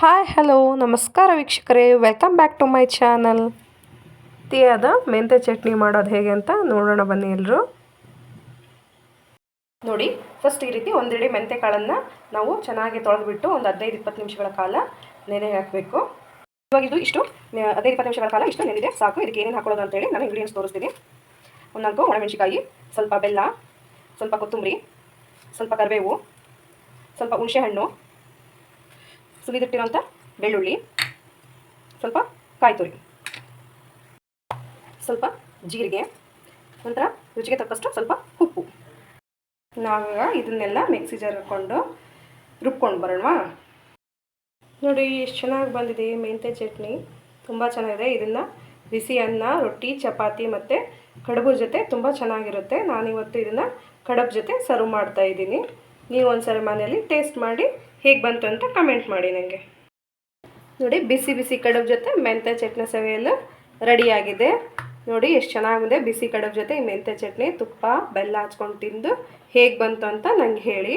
Hi, hello, ನಮಸ್ಕಾರ ವೀಕ್ಷಕರೇ. Welcome back to my channel ತಿಯಾದ ಮೆಂತೆ ಚಟ್ನಿ ಮಾಡೋದು ಹೇಗೆ ಅಂತ ನೋಡೋಣ ಬನ್ನಿ ಎಲ್ಲರೂ ನೋಡಿ ಫಸ್ಟ್ ಈ ರೀತಿ ಒಂದೆಡೆ ಮೆಂತೆ ಕಾಳನ್ನು ನಾವು ಚೆನ್ನಾಗಿ ತೊಳೆದುಬಿಟ್ಟು ಒಂದು ಹದಿನೈದು, ಇಪ್ಪತ್ತು ನಿಮಿಷಗಳ ಕಾಲ ನೆನೆ ಹಾಕಬೇಕು. ಇವಾಗ ಇದು ಇಷ್ಟು ಹದಿನೈದು, ಇಪ್ಪತ್ತು ನಿಮಿಷಗಳ ಕಾಲ ಇಷ್ಟು ನೆನೆದಿದೆ. ಸಾಕು, ಇದಕ್ಕೆ ಏನೇನು ಹಾಕೊಳ್ಳೋದು ಅಂತೇಳಿ ನಾನು ಇಂಗ್ರೀಡಿಯೆಂಟ್ಸ್ ತೋರಿಸ್ತೀನಿ. ನಾಲ್ಕು ಒಣಮೆಣಸಿಕಾಯಿ ಸ್ವಲ್ಪ ಬೆಲ್ಲ, ಸ್ವಲ್ಪ ಕೊತ್ತಂಬರಿ, ಸ್ವಲ್ಪ ಕರಿಬೇವು, ಸ್ವಲ್ಪ ಹುಣಸೆಹಣ್ಣು ಸುಲಿದಿಟ್ಟಿರೋಂಥ ಬೆಳ್ಳುಳ್ಳಿ. ಸ್ವಲ್ಪ ಕಾಯಿ ತುರಿ. ಸ್ವಲ್ಪ ಜೀರಿಗೆ. ನಂತರ ರುಚಿಗೆ ತಕ್ಕಷ್ಟು ಸ್ವಲ್ಪ ಉಪ್ಪು. ನಾವೀಗ ಇದನ್ನೆಲ್ಲ ಮಿಕ್ಸಿ ಜಾರ್ ಹಾಕ್ಕೊಂಡು ರುಬ್ಕೊಂಡು ಬರೋಣವಾ? ನೋಡಿ ಎಷ್ಟು ಚೆನ್ನಾಗಿ ಬಂದಿದೆ ಮೆಂತ್ಯ ಚಟ್ನಿ. ತುಂಬ ಚೆನ್ನಾಗಿದೆ. ಇದನ್ನು ಬಿಸಿ ಅನ್ನ, ರೊಟ್ಟಿ, ಚಪಾತಿ ಮತ್ತು ಕಡುಬು ಜೊತೆ ತುಂಬ ಚೆನ್ನಾಗಿರುತ್ತೆ. ನಾನಿವತ್ತು ಇದನ್ನು ಕಡುಬು ಜೊತೆ ಸರ್ವ್ ಮಾಡ್ತಾ ಇದ್ದೀನಿ. ನೀವು ಒಂದ್ಸರಿ ಮನೆಯಲ್ಲಿ ಟೇಸ್ಟ್ ಮಾಡಿ ಹೇಗೆ ಬಂತು ಅಂತ ಕಮೆಂಟ್ ಮಾಡಿ ನನಗೆ ನೋಡಿ, ಬಿಸಿ ಬಿಸಿ ಕಡುಬು ಜೊತೆ ಮೆಂತ್ಯ ಚಟ್ನಿ ಸವಿಯಲು ರೆಡಿಯಾಗಿದೆ ನೋಡಿ, ಎಷ್ಟು ಚೆನ್ನಾಗಿದೆ. ಬಿಸಿ ಕಡುಬು ಜೊತೆ ಈ ಮೆಂತ್ಯ ಚಟ್ನಿ ತುಪ್ಪ, ಬೆಲ್ಲ ಹಚ್ಕೊಂಡು ತಿಂದು ಹೇಗೆ ಬಂತು ಅಂತ ನಂಗೆ ಹೇಳಿ.